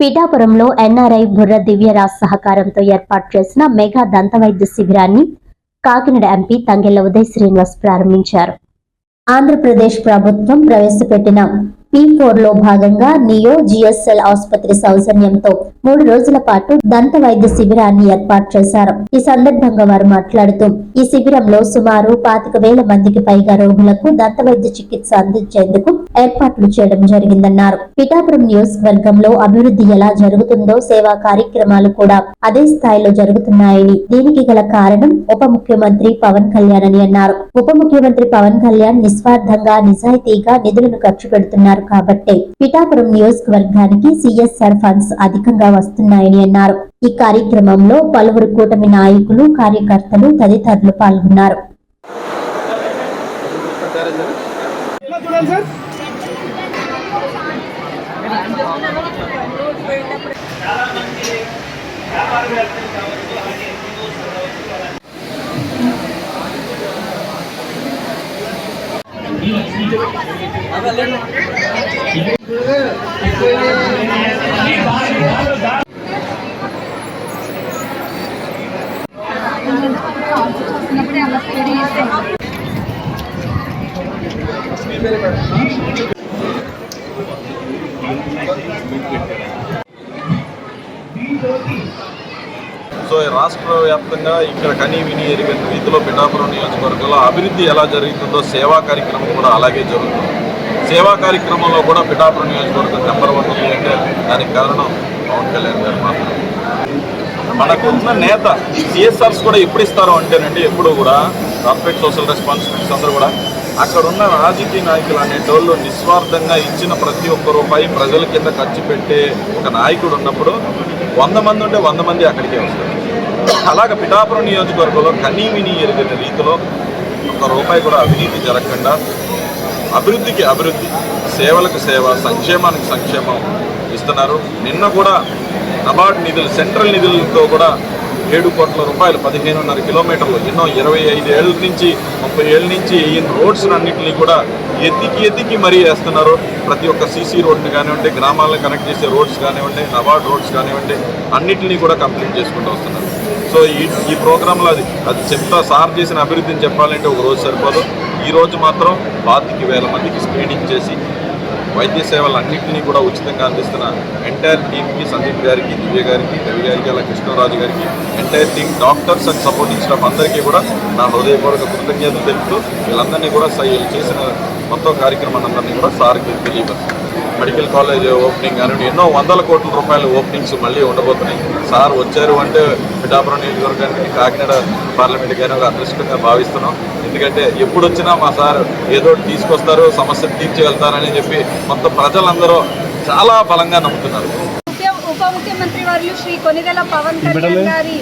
పిఠాపురంలో ఎన్ఆర్ఐ బుర్ర దివ్యరాజ్ సహకారంతో ఏర్పాటు చేసిన మెగా దంతవైద్య శిబిరాన్ని కాకినాడ ఎంపీ తంగెళ్ళ ఉదయ్ శ్రీనివాస్ ప్రారంభించారు. ఆంధ్రప్రదేశ్ ప్రభుత్వం ప్రవేశపెట్టిన పి ఫోర్లో భాగంగా నియో జిఎస్ఎల్ ఆసుపత్రి సౌజన్యంతో మూడు రోజుల పాటు దంత వైద్య శిబిరాన్ని ఏర్పాటు చేశారు. ఈ సందర్భంగా వారు మాట్లాడుతూ ఈ శిబిరంలో సుమారు పాతిక వేల మందికి పైగా రోగులకు దంత వైద్య చికిత్స అందించేందుకు ఏర్పాట్లు చేయడం జరిగిందన్నారు. పిఠాపురం నియోజకవర్గంలో అభివృద్ధి ఎలా జరుగుతుందో సేవా కార్యక్రమాలు కూడా అదే స్థాయిలో జరుగుతున్నాయని దీనికి గల కారణం ఉప ముఖ్యమంత్రి పవన్ కళ్యాణ్ అని అన్నారు. ఉప ముఖ్యమంత్రి పవన్ కళ్యాణ్ నిస్వార్థంగా నిజాయితీగా నిధులను ఖర్చు పెడుతున్నారు. కాబట్టే పిఠాపురం నియోజకవర్గానికి సిఎస్ఆర్ ఫండ్స్ అధికంగా వస్తున్నాయని అన్నారు. ఈ కార్యక్రమంలో పలువురు కూటమి నాయకులు కార్యకర్తలు తదితరులు పాల్గొన్నారు. అదే సో ఈ రాష్ట్ర వ్యాప్తంగా ఇక్కడ కనీ విని ఎరిగిన రీతిలో పిఠాపురం నియోజకవర్గంలో అభివృద్ధి ఎలా జరుగుతుందో సేవా కార్యక్రమం కూడా అలాగే జరుగుతుంది. సేవా కార్యక్రమంలో కూడా పిఠాపురం నియోజకవర్గం నెంబర్ వన్ ఉంది అంటే దానికి కారణం పవన్ కళ్యాణ్ గారు మాత్రమే. మనకు ఉన్న నేత సిఎస్ఆర్స్ కూడా ఎప్పుడు ఇస్తారు అంటేనండి ఎప్పుడు కూడా. కార్పొరేట్ సోషల్ రెస్పాన్సిబిలిటీస్ అందరూ కూడా. అక్కడ ఉన్న రాజకీయ నాయకులు అనేటోళ్ళు నిస్వార్థంగా ఇచ్చిన ప్రతి ఒక్క రూపాయి ప్రజల కింద ఖర్చు పెట్టే ఒక నాయకుడు ఉన్నప్పుడు వంద మంది ఉంటే వంద మంది అక్కడికే వస్తారు. అలాగ పిఠాపురం నియోజకవర్గంలో కనీ విని ఎరిగిన రీతిలో ఒక రూపాయి కూడా అవినీతి జరగకుండా అభివృద్ధికి అభివృద్ధి సేవలకు సేవ సంక్షేమానికి సంక్షేమం ఇస్తున్నారు. నిన్న కూడా నబార్డ్ నిధులు సెంట్రల్ నిధులతో కూడా ఏడు కోట్ల రూపాయలు పదిహేనున్నర కిలోమీటర్లు ఎన్నో ఇరవై ఐదు ఏళ్ళ నుంచి ముప్పై ఏళ్ళ నుంచి వేయిన రోడ్స్ అన్నింటినీ కూడా ఎత్తికి ఎత్తికి మరీ వేస్తున్నారు. ప్రతి ఒక్క సీసీ రోడ్ని కానివ్వండి గ్రామాలను కనెక్ట్ చేసే రోడ్స్ కానివ్వండి నబార్డ్ రోడ్స్ కానివ్వండి అన్నింటినీ కూడా కంప్లీట్ చేసుకుంటూ వస్తున్నారు. సో ఈ ఈ ప్రోగ్రాంలో అది అది చెప్తా సార్ చేసిన అభివృద్ధిని చెప్పాలంటే ఒక రోజు సరిపోదు. ఈరోజు మాత్రం పాతిక వేల మందికి స్క్రీనింగ్ చేసి వైద్య సేవలు అన్నింటినీ కూడా ఉచితంగా అందిస్తున్న ఎంటైర్ టీమ్కి సందీప్ గారికి దివ్య గారికి రవి గారికి అలా కృష్ణరాజు గారికి entire team doctors and supporting staff అందరికీ కూడా నా హృదయపూర్వక కృతజ్ఞతలు తెలుపుతూ వీళ్ళందరినీ కూడా సై చేసిన మొత్తం కార్యక్రమాన్ని కూడా సార్కి తెలియపరుస్తాను మెడికల్ కాలేజ్ ఓపెనింగ్ కానివ్వండి ఎన్నో వందల కోట్ల రూపాయల ఓపెనింగ్స్ మళ్ళీ ఉండబోతున్నాయి. సార్ వచ్చారు అంటే పిఠాపురం నియోజకవర్గానికి కాకినాడ పార్లమెంట్ కానీ ఒక అదృష్టంగా భావిస్తున్నాం. ఎందుకంటే ఎప్పుడు వచ్చినా మా సార్ ఏదో ఒకటి తీసుకొస్తారు సమస్యను తీర్చగలుగుతారని చెప్పి మొత్తం ప్రజలందరూ చాలా బలంగా నమ్ముతున్నారు. ఉప ముఖ్యమంత్రి వర్యులు శ్రీ కొనిదెల పవన్ కళ్యాణ్ గారి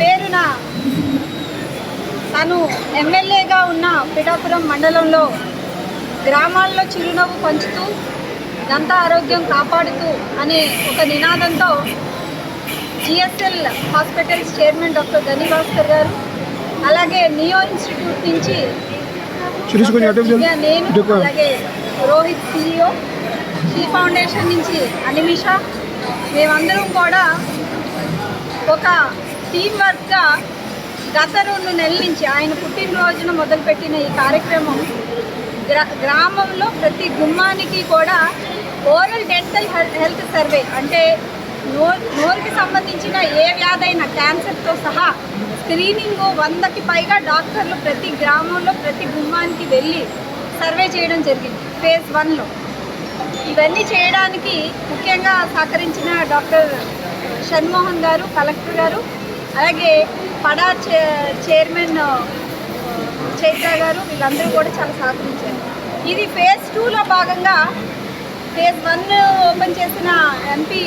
పేరున తను ఎమ్మెల్యేగా ఉన్న పిఠాపురం మండలంలో గ్రామాల్లో చిరునవ్వు పంచుతూ దంత ఆరోగ్యం కాపాడుతూ అనే ఒక నినాదంతో జిఎస్ఎల్ హాస్పిటల్స్ చైర్మన్ డాక్టర్ గని భాస్కర్ గారు అలాగే నియో ఇన్స్టిట్యూట్ నుంచి నేను అలాగే రోహిత్ సిఇఓ ఈ ఫౌండేషన్ నుంచి అనిమిష మేమందరం కూడా ఒక టీం వర్క్గా గత రెండు నెలల నుంచి ఆయన పుట్టినరోజున మొదలుపెట్టిన ఈ కార్యక్రమం గ్రామంలో ప్రతి గుమ్మానికి కూడా ఓరల్ డెంటల్ హెల్త్ సర్వే అంటే నోరు నోరుకి సంబంధించిన ఏ వ్యాధైనా క్యాన్సర్తో సహా స్క్రీనింగ్ వందకి పైగా డాక్టర్లు ప్రతి గ్రామంలో ప్రతి గుమ్మానికి వెళ్ళి సర్వే చేయడం జరిగింది ఫేజ్ వన్లో. ఇవన్నీ చేయడానికి ముఖ్యంగా సహకరించిన డాక్టర్ షణ్మోహన్ గారు కలెక్టర్ గారు అలాగే పడా చైర్మన్ చైత్ర గారు వీళ్ళందరూ కూడా చాలా సహకరించారు. ఇది ఫేజ్ టూలో భాగంగా ఫేజ్ వన్ ఓపెన్ చేసిన ఎంపీ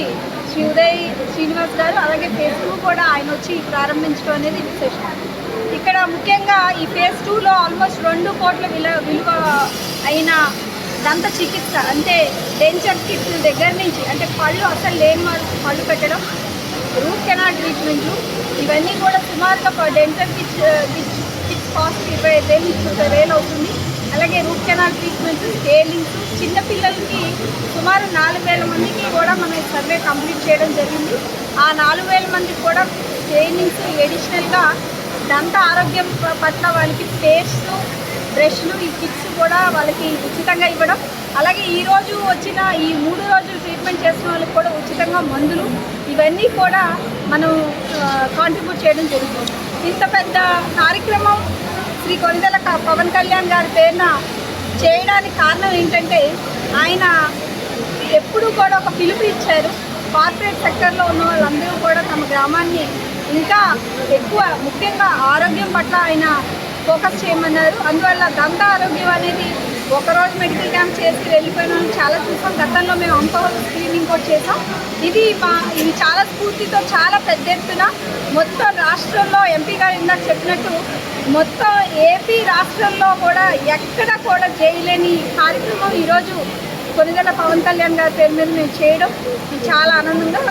శ్రీ ఉదయ్ శ్రీనివాస్ గారు అలాగే ఫేజ్ టూ కూడా ఆయన వచ్చి ప్రారంభించడం అనేది విశేషం. ఇక్కడ ముఖ్యంగా ఈ ఫేజ్ టూలో ఆల్మోస్ట్ రెండు కోట్ల విలువ విలువ అయిన దంత చికిత్స అంటే డెంచర్ కిట్ల దగ్గర నుంచి అంటే పళ్ళు అసలు లేని వాళ్ళకి పళ్ళు పెట్టడం రూట్ కెనాల్ ట్రీట్మెంట్లు ఇవన్నీ కూడా సుమారుగా డెంటల్ కిట్ కిట్ కాస్ట్ ఇరవై ఐదు వేలు ముప్పై వేలు అవుతుంది. అలాగే రూట్ కెనాల్ ట్రీట్మెంట్స్ స్కేలింగ్స్ చిన్నపిల్లలకి సుమారు నాలుగు వేల మందికి కూడా మనం సర్వే కంప్లీట్ చేయడం జరిగింది. ఆ నాలుగు వేల మందికి కూడా స్కేలింగ్స్ ఎడిషనల్గా దంత ఆరోగ్యం పట్ల వాళ్ళకి పేస్ట్ బ్రష్లు ఈ కిట్స్ కూడా వాళ్ళకి ఉచితంగా ఇవ్వడం. అలాగే ఈరోజు వచ్చిన ఈ మూడు రోజులు ట్రీట్మెంట్ చేసిన వాళ్ళకి కూడా ఉచితంగా మందులు. ఇవన్నీ కూడా మనం కాంట్రిబ్యూట్ చేయడం జరుగుతుంది. ఇంత పెద్ద కార్యక్రమం శ్రీ కొలిదల పవన్ కళ్యాణ్ గారి పేరున చేయడానికి కారణం ఏంటంటే ఆయన ఎప్పుడూ కూడా ఒక పిలుపు ఇచ్చారు. కార్పొరేట్ సెక్టర్లో ఉన్న వాళ్ళందరూ కూడా తమ గ్రామాన్ని ఇంకా ఎక్కువ ముఖ్యంగా ఆరోగ్యం పట్ల ఆయన ఫోకస్ చేయమన్నారు. అందువల్ల దంత ఆరోగ్యం అనేది ఒకరోజు మెడికల్ క్యాంప్ చేసి వెళ్ళిపోయిన చాలా చూసాం. గతంలో మేము అంకోహల్ స్క్రీనింగ్ కూడా చేసాం. ఇది మా ఇది చాలా స్ఫూర్తితో చాలా పెద్ద ఎత్తున మొత్తం రాష్ట్రంలో ఎంపీ గారు ఇందాక చెప్పినట్టు మొత్తం ఏపీ రాష్ట్రంలో కూడా ఎక్కడ కూడా చేయలేని కార్యక్రమం ఈరోజు కొనిదెల పవన్ కళ్యాణ్ గారి పేరు మీద మేము చేయడం ఇది చాలా ఆనందంగా